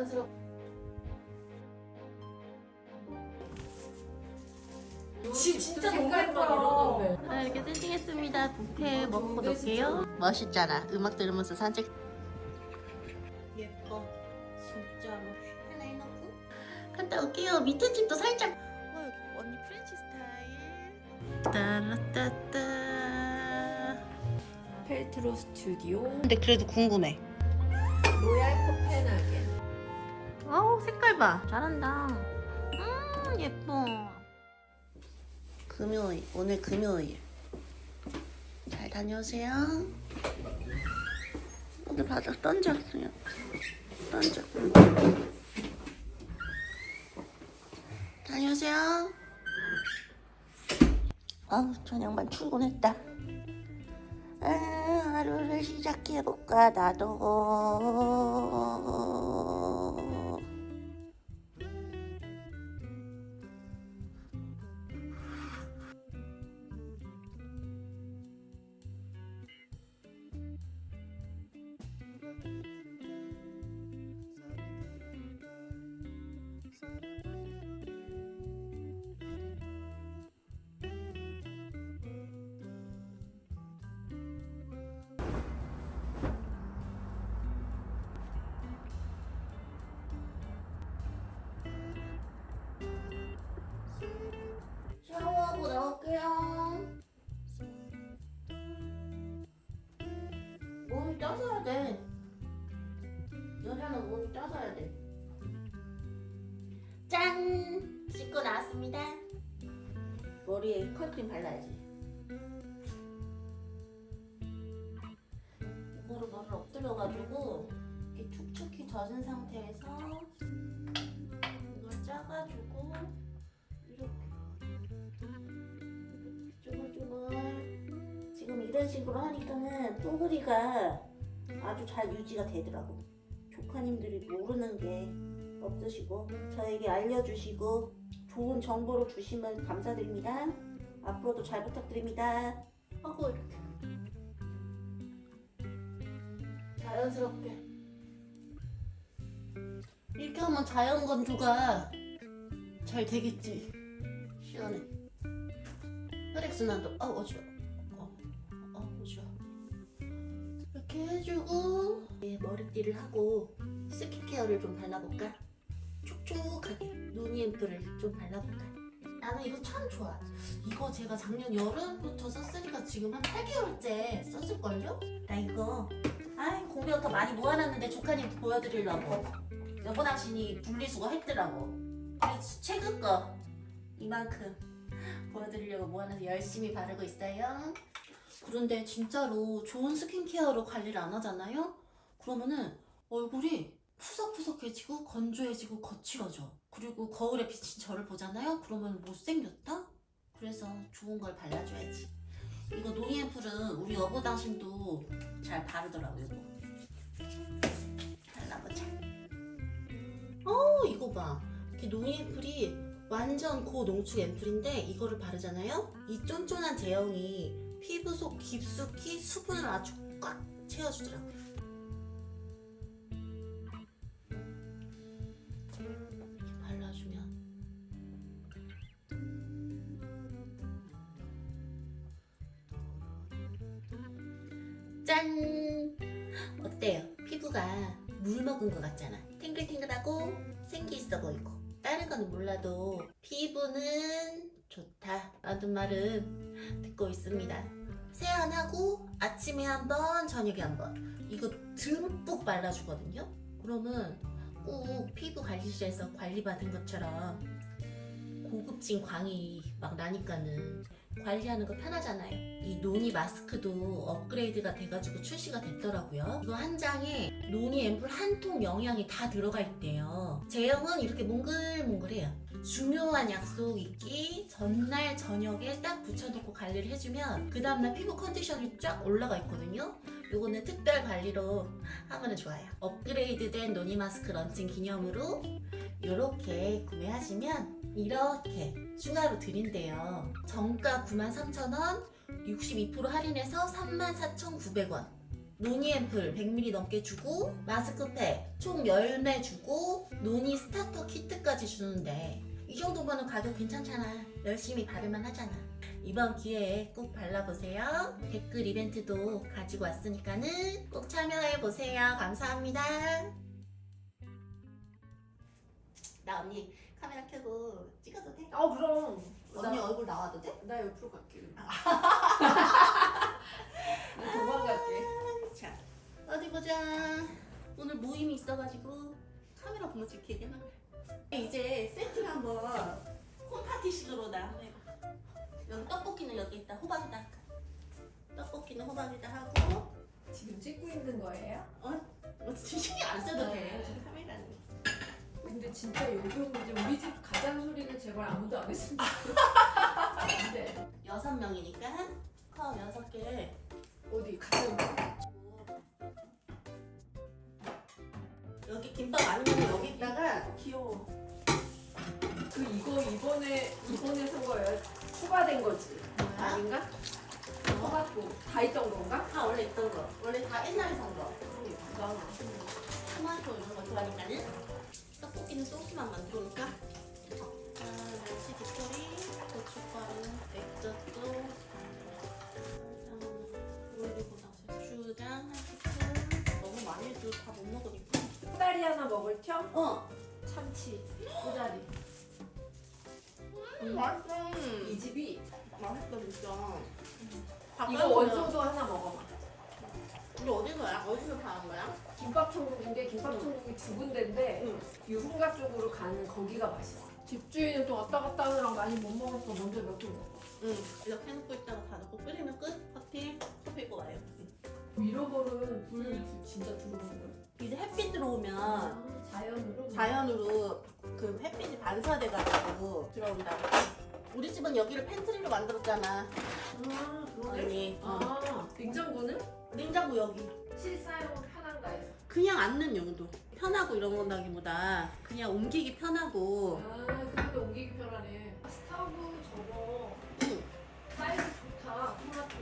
자연스럽. 지 진짜 너무 예뻐요. 아, 이렇게 세팅했습니다. 뷔페 먹고 놀게요. 멋있잖아. 음악 들으면서 산책. 예뻐. 진짜로. 하나 해놓고. 갔다 올게요. 밑에 집도 살짝. 와, 여기 언니 프렌치 스타일. 따라따따. 펠트로 스튜디오 근데 그래도 궁금해. 봐. 잘한다. 음 예뻐. 금요일 오늘 금요일. 잘 다녀오세요. 오늘 바닥 던졌어요. 던져. 다녀오세요. 아우 저녁만 출근했다. 아, 하루를 시작해볼까 나도. 발라야지. 이거를 머리를 엎드려가지고 이렇게 촉촉히 젖은 상태에서 이걸 짜가지고 이렇게 쪼글쪼글 지금 이런 식으로 하니까는 뽀글이가 아주 잘 유지가 되더라고. 조카님들이 모르는 게 없으시고 저에게 알려주시고 좋은 정보를 주시면 감사드립니다 앞으로도 잘 부탁드립니다 하고 이렇게 자연스럽게. 이렇게 하면 자연 건조가 잘 되겠지 시원해 혈액순환도 아 어지러워 어, 어 이렇게 해주고 이제 머리띠를 하고 스킨케어를 좀 발라볼까? 촉촉하게 누니 앰플을 좀 발라볼까? 나는 이거 참 좋아 이거 제가 작년 여름부터 썼으니까 지금 한 8개월째 썼을걸요? 나 이거 아이 더 많이 모아놨는데 조카님 보여드리려고 여보 당신이 분리수거 했더라고 그래서 최근 거 이만큼 보여드리려고 모아놔서 열심히 바르고 있어요 그런데 진짜로 좋은 스킨케어로 관리를 안 하잖아요? 그러면은 얼굴이 푸석푸석해지고 건조해지고 거칠어져. 그리고 거울에 비친 저를 보잖아요? 그러면 못생겼다? 그래서 좋은 걸 발라줘야지. 이거 노이 앰플은 우리 여보 당신도 잘 바르더라고요 발라보자. 어 이거 봐. 이렇게 노이 앰플이 완전 고농축 앰플인데 이거를 바르잖아요? 이 쫀쫀한 제형이 피부 속 깊숙이 수분을 아주 꽉 채워주더라고요 짠 어때요? 피부가 물 먹은 것 같잖아. 탱글탱글하고 생기 있어 보이고. 다른 거는 몰라도 피부는 좋다. 라는 말은 듣고 있습니다. 세안하고 아침에 한 번, 저녁에 한 번. 이거 듬뿍 발라주거든요. 그러면 꼭 피부 관리실에서 관리받은 것처럼 고급진 광이 막 나니까는 관리하는 거 편하잖아요. 이 노니 마스크도 업그레이드가 돼가지고 출시가 됐더라고요. 이거 한 장에 노니 앰플 한 통 영양이 다 들어가 있대요. 제형은 이렇게 몽글몽글해요. 중요한 약속 있기 전날 저녁에 딱 붙여놓고 관리를 해주면 그 다음날 피부 컨디션이 쫙 올라가 있거든요. 요거는 특별 관리로 하면 좋아요. 업그레이드된 노니 마스크 런칭 기념으로 이렇게 구매하시면 이렇게 추가로 드린대요. 정가 93,000원, 62% 할인해서 34,900원. 노니 앰플 100ml 넘게 주고 마스크팩 총 10매 주고 노니 스타터 키트까지 주는데 이 정도면 가격 괜찮잖아. 열심히 바르만 하잖아. 이번 기회에 꼭 발라보세요. 댓글 이벤트도 가지고 왔으니까는 꼭 참여해보세요. 감사합니다. 나 언니 카메라 켜고 찍어도 돼? 어 그럼. 언니 나, 얼굴 나와도 돼? 나 옆으로 갈게. 나 도망갈게. 자, 어디 보자. 오늘 모임이 있어가지고 카메라 보면 찍히겠나? 이제 세팅 한번 홈파티식으로 나 한번 해봐. 여기 떡볶이는 여기 있다. 호박에다 할까? 떡볶이는 호박에다 하고 지금 찍고 있는 거예요? 뭐 신경 안 써도 돼. 네. 지금 카메라는. 근데 진짜 여기 오는지 우리 집 가장 소리는 제발 아무도 안 했으면 좋겠어. 안 돼. 여섯 명이니까 컵 여섯 개. 어디 가장 여기 김밥 아니면 여기다가 귀여워. 그 이거 이번에 이번에 산 거예요? 추가된 거지? 아 닌가? 허가도 다 있던 건가? 다 원래 있던 거. 원래 다 옛날에 산 거. 나 토마토 이런 거 좋아하니까는 떡볶이는 소스만 만들어 놓을까? 아, 멸치 뒷꼬리, 고춧가루, 액젓도 그리고 고추장 한 스푼 너무 많이 해도 다 못 먹으니까 꼬다리 하나 먹을 겸 어! 참치 꼬다리. 맛있어 이 집이 맛있다 진짜 이거 원소도 하나 먹어봐. 이거 어디서야? 어디서 파는 거야? 김밥 천국인데 김밥 천국이 두 군데인데 응. 유흥가 쪽으로 가는 거기가 맛있어. 집주인은 또 왔다 갔다 하느라 많이 못 먹어서 먼저 몇개 먹어. 응 이렇게 해놓고 있다가 다 넣고 끓이면 끝 커피 커피 입고 와요 미러볼은 불 진짜 들어오는 거야. 이제 햇빛 들어오면 아, 자연으로. 자연으로 그 햇빛이 반사돼가지고 들어온다. 우리 집은 여기를 팬트리로 만들었잖아. 아 그러네. 언니. 어. 아 냉장고는 냉장고 여기. 실사용 편한가 해서. 그냥 앉는 용도. 편하고 이런 건다기보다 그냥 옮기기 편하고. 아 그런데 옮기기 편하네. 스타브 저거 응. 사이즈 좋다. 토마토.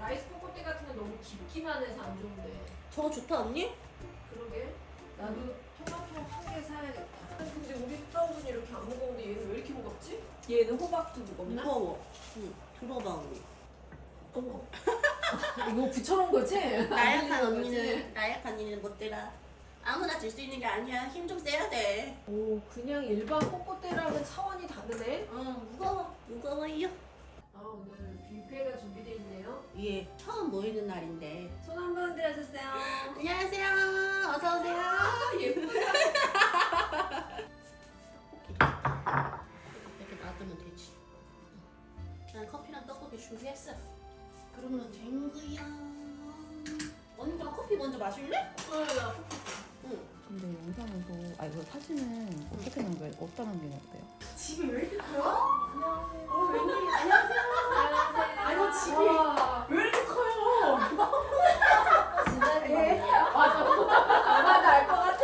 라이스 포커티 같은 건 너무 깊기만 해서 안 좋은데. 저거 좋다 언니? 그러게. 나도 토마토 한 개 사야겠다. 근데 우리 스타브는 이렇게 안 무거운데 얘는 왜 이렇게 무겁지? 얘는 호박도 무겁나? 무거워. 응. 들어봐 언니. 어머. 이거 붙여놓은 거지? 나약한 언니는 나약한 언니는 못 되라. 아무나 들수 있는 게 아니야. 힘 좀 세야 돼. 오 그냥 일반 꼬꼬떼랑은 차원이 다르네. 어 무거워. 무거워요. 아 오늘 뷔페가 준비되어 있네요. 예. 처음 모이는 날인데. 손 한 번 들어주세요. 안녕하세요. 어서 오세요. 아 예쁘다. 이렇게 놔두면 되지. 난 커피랑 떡볶이 준비했어. 그러면 된 거야. 언니 그럼 커피 먼저 마실래? 응. 근데 영상에서 아 이거 사진은 어떻게 남겨요? 어디다 남기면 어때요? 집이 왜 이렇게 커요? 어 웬일이야? 안녕하세요. 아이고 집이 왜 이렇게 커요? 진짜 예. 맞아. 알것 같아.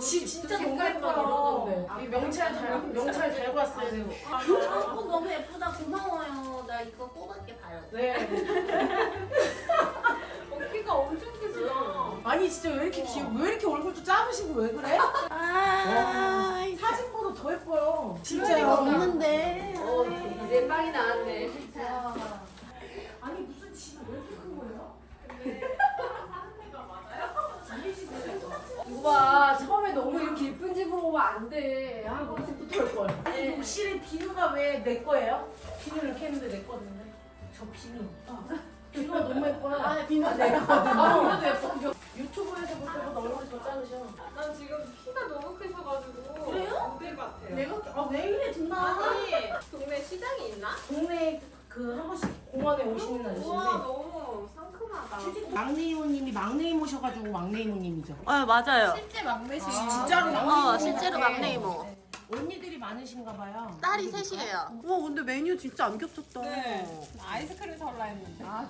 집 진짜 너무 색깔 막 이러던데. 예뻐요. 이 명찰 잘 명찰 잘 봤어요. 아, 너무 예쁘다. 고마워요. 나 이거 꼬박게 봐요. 네. 어깨가 엄청 크시다. 아니 진짜 왜 이렇게 귀여? 왜 이렇게 얼굴도 작으시고 왜 그래? 아, 사진보다 더 예뻐요. 진짜 진짜요. 없는데. 어 이제 빵이 나왔네. 아니 무슨 집이 왜 이렇게 큰 거예요? 이거 봐 처음에 너무 이렇게 예쁜 집으로 오면 안 돼. 아 우리 올 걸. 아니 욕실에 비누가 왜 내 거예요? 비누 이렇게 했는데 내 거였는데. 저 비누. 비누가 너무 예뻐요. 아, 비누 아 이것도 예뻐. 유튜브에서 볼 때보다 얼굴이 더 작으셔. 난 지금 키가 너무 크셔가지고 그래요? 모델 같아요. 내가 아왜 이래 정말. 동네 시장이 있나? 동네 그 한 번씩 공원에 오시는 우와 아저씨인데. 너무 상큼하다. 막내 이모님이 막내 이모셔가지고 막내 이모님이죠. 아, 맞아요. 실제 막내시 진짜로 막내 어, 이모. 실제로 막내 이모. 언니들이 많으신가 봐요. 딸이 셋이에요. 와, 근데 메뉴 진짜 안 겹쳤다. 아이스크림 살라 했는데. 아,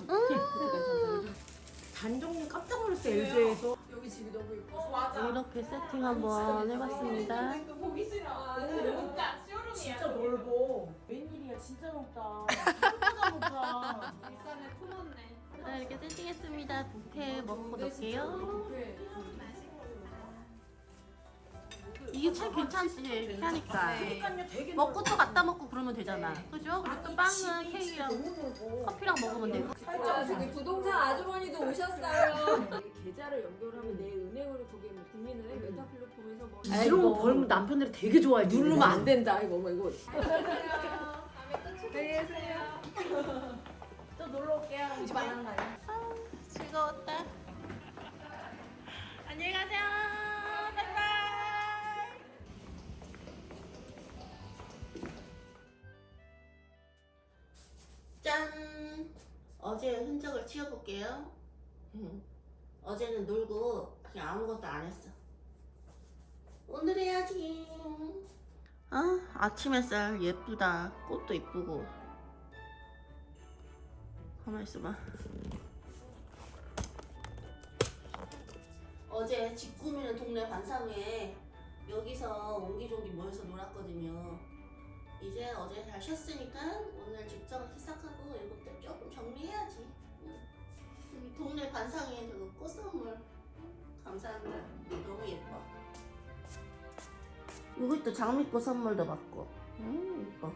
단종님 깜짝 놀랐어요 LG에서. 여기 집이 너무 예뻐. 어 맞아. 이렇게 세팅 한번 해봤습니다. 보기 싫어. 진짜 진짜 넓어. 웬일이야 진짜 넓다. 생각보다 높다. 비싸네 품었네. 자, 이렇게 세팅했습니다. 뷔페 먹고 넣을게요. 이게 참 괜찮지, 하니까. 그러니까요 되게 먹고 또 갖다 먹고 그러면 되잖아. 그죠? 그리고 또 빵은 케이크랑 커피랑 먹으면 되고. 자, 저기 부동산 아주머니도 오셨어요. 계좌를 연결하면 내 은행으로 거기에 뭐 국민은행, 메타 플랫폼에서 뭐 이런 거 벌면 남편들이 되게 좋아해. 누르면 안 된다 이거 뭐 이거. 안녕히 계세요. 또 놀러 올게요. 이집 안 하는 거 아니야? 즐거웠다. 안녕히 가세요. 어제 흔적을 치워볼게요. 음. 어제는 놀고 그냥 아무것도 안 했어. 오늘 해야지. 아, 아침 햇살 예쁘다. 꽃도 이쁘고. 가만 있어봐. 어제 집 꾸미는 동네 반상회에 여기서 옹기종기 모여서 놀았거든요. 이제 어제 잘 쉬었으니까 오늘 집정리 시작하고 이것들 조금 정리해야지. 응. 동네 반상회 그거 꽃 선물 감사합니다. 너무 예뻐. 이것도 장미꽃 선물도 받고. 음 예뻐.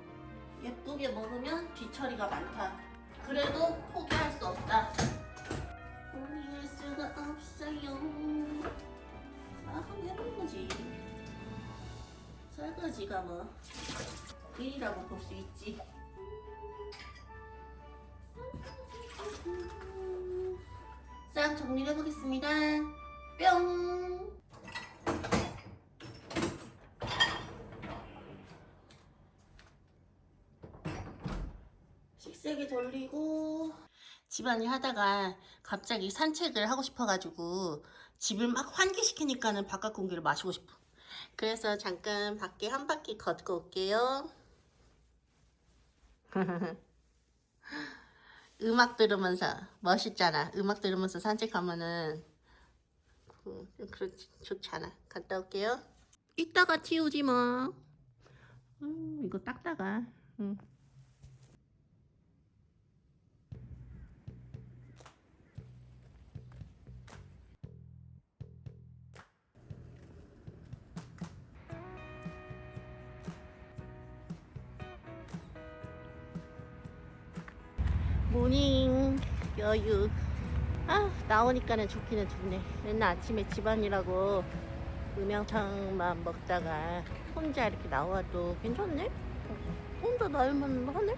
예쁘게 먹으면 뒤처리가 많다. 그래도 포기할 수 없다. 포기할 수가 없어요. 아, 한번 해보는 거지. 설거지가 뭐 일이라고 볼 수 있지. 싹 정리해 보겠습니다. 뿅. 식세기 돌리고 집안일 하다가 갑자기 산책을 하고 싶어가지고 집을 막 환기시키니까는 바깥 공기를 마시고 싶어. 그래서 잠깐 밖에 한 바퀴 걷고 올게요. 음악 들으면서 멋있잖아. 음악 들으면서 산책하면은 그, 그렇지 좋잖아. 갔다 올게요. 이따가 치우지 뭐. 음, 이거 닦다가. 음. 모닝 여유. 아 나오니까는 좋기는 좋네. 맨날 아침에 집안이라고 음영탕만 먹다가 혼자 이렇게 나와도 괜찮네? 혼자 나오면 하네?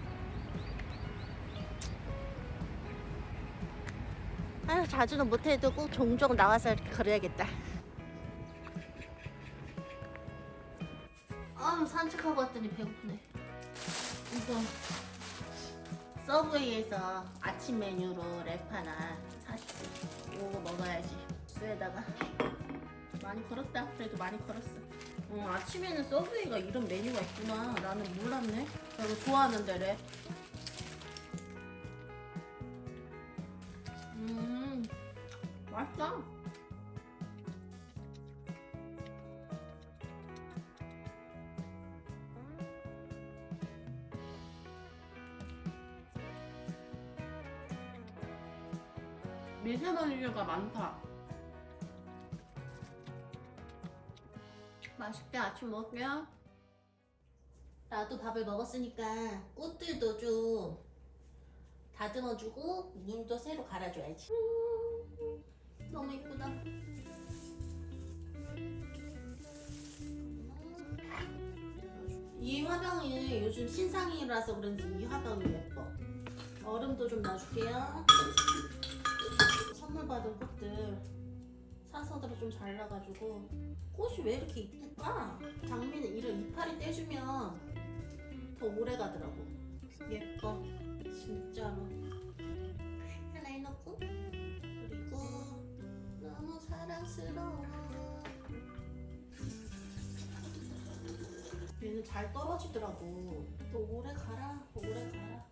아 자주는 못해도 꼭 종종 나와서 이렇게 걸어야겠다. 아 산책하고 왔더니 배고프네 서브웨이에서 아침 메뉴로 랩 하나 사시고 이거 먹어야지. 수에다가 많이 걸었다. 그래도 많이 걸었어. 어, 아침에는 서브웨이가 이런 메뉴가 있구나. 나는 몰랐네. 나 이거 좋아하는데 랩 아침 먹을게요. 나도 밥을 먹었으니까 꽃들도 좀 다듬어주고 물도 새로 갈아줘야지. 음, 너무 예쁘다. 이 화병이 요즘 신상이라서 그런지 이 화병이 예뻐. 얼음도 좀 넣어줄게요. 선물 받은 꽃들 사서들이 좀 잘나가지고 꽃이 왜 이렇게 이쁠까? 장미는 이런 이파리 떼주면 더 오래 가더라고. 예뻐. 진짜로. 하나 해놓고 그리고 너무 사랑스러워. 얘는 잘 떨어지더라고. 더 오래 가라. 더 오래 가라.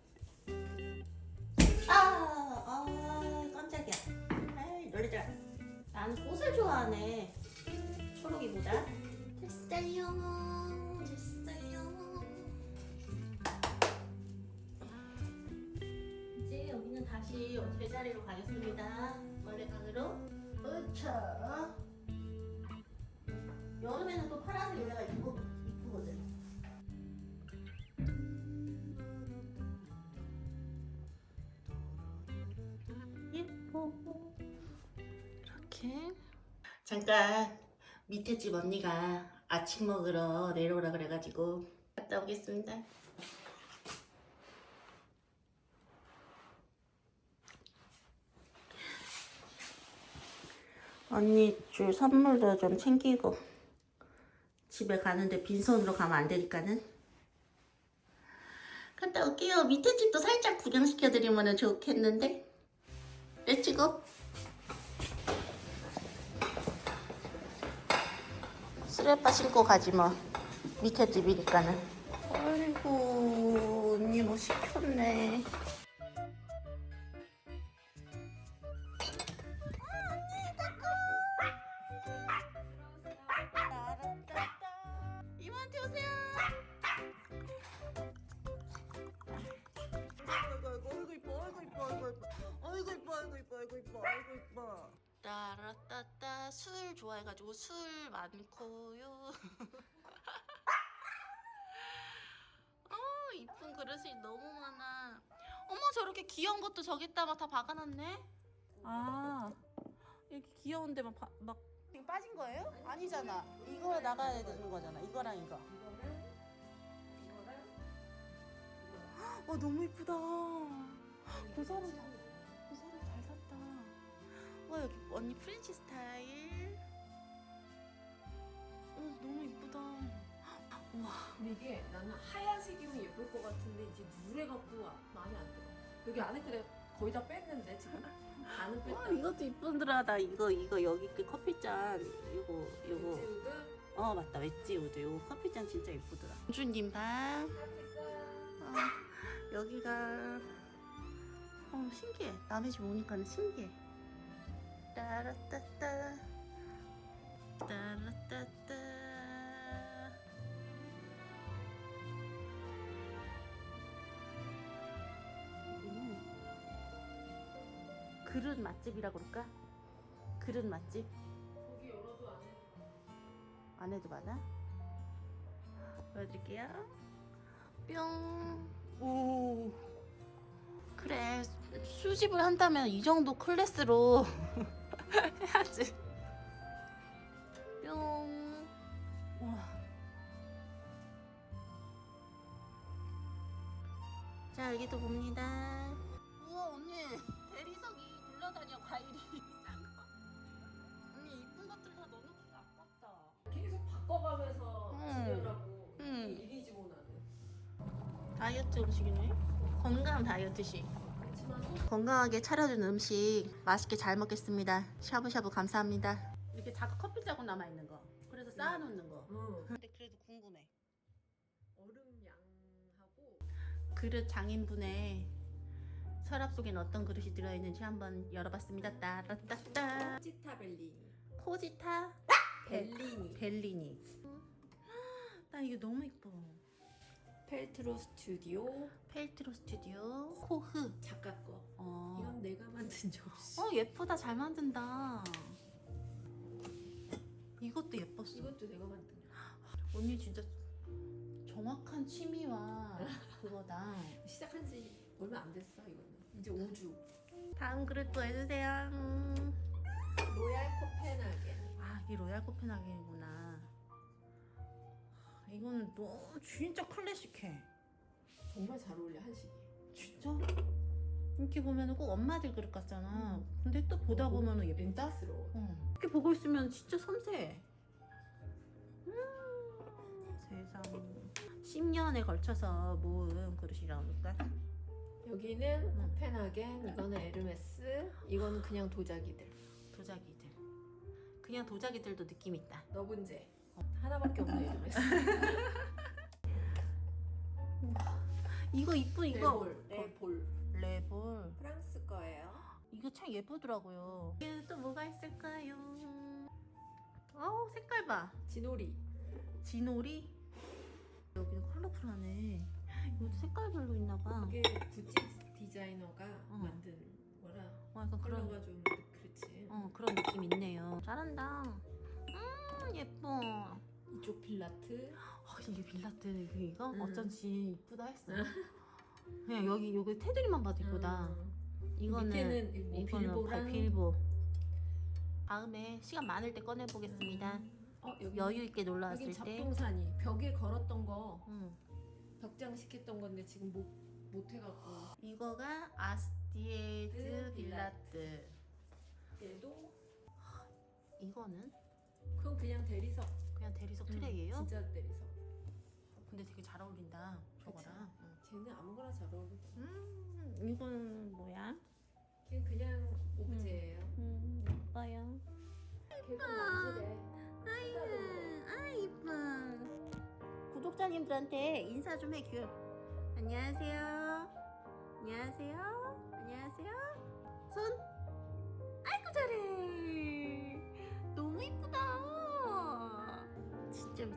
나는 꽃을 좋아하네. 초록이보다. 됐어요. 됐어요. 이제 여기는 다 다시 제자리로 가겠습니다. 원래 방으로. 그렇죠. 여름에는 또 파란색 노래가 이쁘, 이렇게. 잠깐 밑에 집 언니가 아침 먹으러 내려오라 그래가지고 갔다 오겠습니다. 언니 줄 선물도 좀 챙기고 집에 가는데 빈손으로 가면 안 되니까는 갔다 올게요. 밑에 집도 살짝 구경시켜 드리면 좋겠는데 렛츠고 쓰레빠 신고 가지 뭐 밑에 집이니까는. 아이고 술 좋아해가지고 술 많고요 어 이쁜 그릇이 너무 많아 어머 저렇게 귀여운 것도 저기다 막 다 박아놨네 아 이렇게 귀여운데 막, 바, 막 지금 빠진 거예요? 아니잖아. 이거 나가야 되는 거잖아. 이거랑 이거. 와 너무 이쁘다. 그 사람 잘, 그 사람 잘 샀다. 와 여기 언니 프렌치 스타일 어 너무 이쁘다. 근데 이게 나는 하얀색이면 예쁠 것 같은데 이제 누래갖고 와- 마음에 안 들어. 여기 안에 그래 거의 다 뺐는데 지금? 반은 뺐다. 와 이것도 이쁜더라 나 이거 이거 여기 그 커피잔 이거 이거. 어 맞다. 웨지우드. 이거 커피잔 진짜 이쁘더라. 주님 방 어, 여기가 어 신기해. 남의 집 오니까는 신기해. 따라따따. 따라따따 그릇 맛집이라 그럴까? 그릇 맛집? 거기 열어도 안 해. 안 해도 많아? 보여드릴게요. 뿅. 오. 그래, 수집을 한다면 이 정도 클래스로 해야지. 뿅. 우와. 자, 여기도 봅니다. 다이어트 음식이네. 건강 다이어트식. 건강하게 차려준 음식 맛있게 잘 먹겠습니다. 샤브샤브 감사합니다. 이렇게 작은 커피 자국 남아 있는 거. 그래서 쌓아놓는 거. 응. 근데 그래도 궁금해. 얼음 양하고 그릇 장인분의 서랍 속엔 어떤 그릇이 들어있는지 한번 열어봤습니다. 따라따따. 치타 벨리니. 코지타 벨리니. 벨리니. 나 이게 너무 이뻐. 펠트로 스튜디오 펠트로 스튜디오 코흐. 작가 거. 어. 이건 내가 만든 접시. 어 예쁘다 잘 만든다. 이것도 예뻤어. 이것도 내가 만든 거. 언니 진짜 정확한 취미와 그거다. 시작한 지 얼마 안 됐어 이거는. 이제 5주. 다음 그릇 또 해주세요. 음. 로얄 코펜하겐. 아 이게 로얄 코펜하겐이구나. 이거는 너무 진짜 클래식해. 정말 잘 어울려 한식이. 진짜? 이렇게 보면 꼭 엄마들 그릇 같잖아. 근데 또 보다 보면 예쁘다. 렌즈스러워. 어. 이렇게 보고 있으면 진짜 섬세해. 음, 세상. 10년에 걸쳐서 모은 그릇이라니까. 여기는 코펜하겐, 이거는 에르메스, 이거는 그냥 도자기들. 도자기들. 그냥 도자기들도 느낌 있다. 너분제. 하나밖에 없는 에르메스. 이거 이쁜 이거. 레볼. 레볼. 레볼. 프랑스 거예요. 이거 참 예쁘더라고요. 여기 또 뭐가 있을까요? 어우 색깔 봐. 진오리. 진오리. 여기는 컬러풀하네. 이것도 색깔별로 있나 봐. 이게 구찌 디자이너가 어. 만든 거라 어, 약간 그런 컬러가 좀 그렇지. 어 그런 느낌 있네요. 잘한다. 음 예뻐. 이쪽 빌라트. 아, 이게 빌라트 이거 음. 어쩐지 이쁘다 했어. 그냥 여기 여기 테두리만 봐도 이쁘다. 음. 이거는 밑에는 뭐 이거는 빌보랑 빌보. 다음에 시간 많을 때 꺼내 보겠습니다. 어, 여기 여유 있게 놀러 여기 왔을 때. 잡동사니 벽에 걸었던 거 음. 벽장 시켰던 건데 지금 못, 못 해갖고 이거가 아스티에즈 그 빌라트. 얘도 이거는 그건 그냥 대리석 그냥 대리석 음, 트레이예요. 진짜 대리석 근데 되게 잘 어울린다. 저거랑. 응. 쟤는 아무거나 잘 어울리고 음, 이거는 뭐야? 걔는 그냥 오브제예요 음, 예뻐요. 걔도 만지래 아유, 아 이뻐. 구독자님들한테 인사 좀 해, 귤. 안녕하세요. 안녕하세요. 안녕하세요. 손. 아이고 잘해. 这么